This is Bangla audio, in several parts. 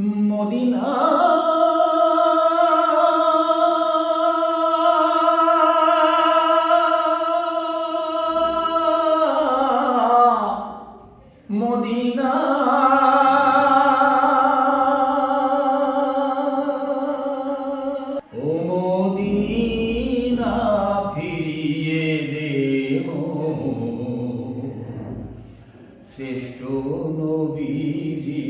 মদিনা শ্রেষ্ঠ নবীজি।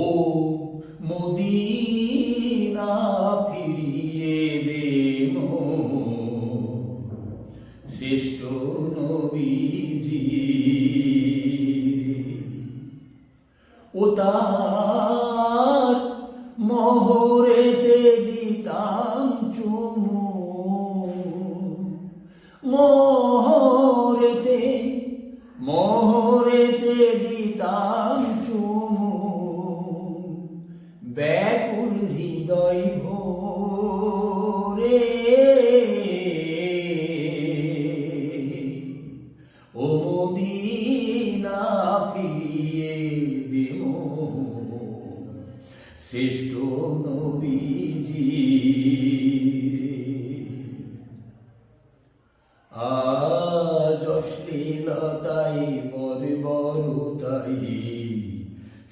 ও মদিনা ফিরিয়ে দে শ্রেষ্ঠ নবীজি। ও তার মোহরেতে দিতাম চুমু মোহরেতে মোহরেতে দিতাম চুমু ব্যাকুল হৃদয় ভোরে। ও মদিনা ফিরিয়ে শ্রেষ্ঠ নবীজি আজ অশ্লীলতাই বর্বরতাই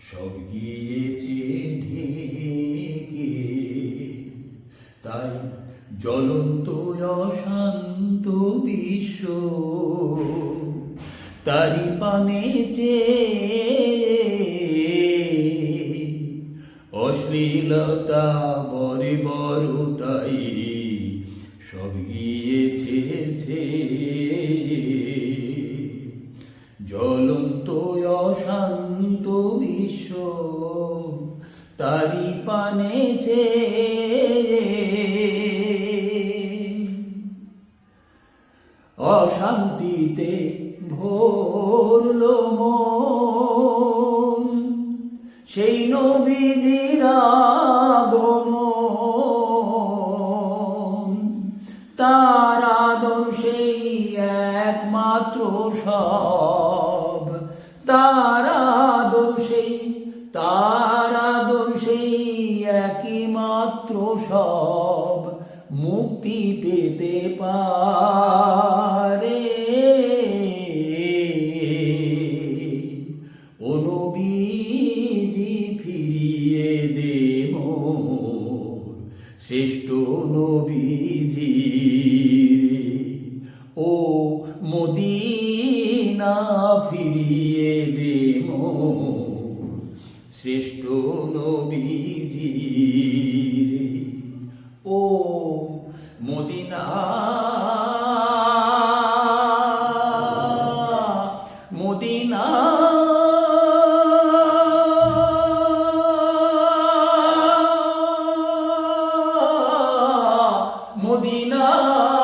সব গিয়েছে ঢেকে তাই জ্বলন্ত অশান্ত বিশ্ব তারি পানে যে অশ্লীলতা বরে জ্বলন্ত অশান্ত বিশ্ব তারি পানে অশান্তিতে ভরল সেই নবীজির আগমন। তার আদর্শেই একমাত্র সব। তার আদর্শেই তার আদর্শেই একই মাত্র সব মুক্তি পেতে পারে। ও নবীজি ফিরিয়ে দে মোর শ্রেষ্ঠ নবীজি ও মদিনা নবীজি। ও মদিনা। মদিনা। মদিনা।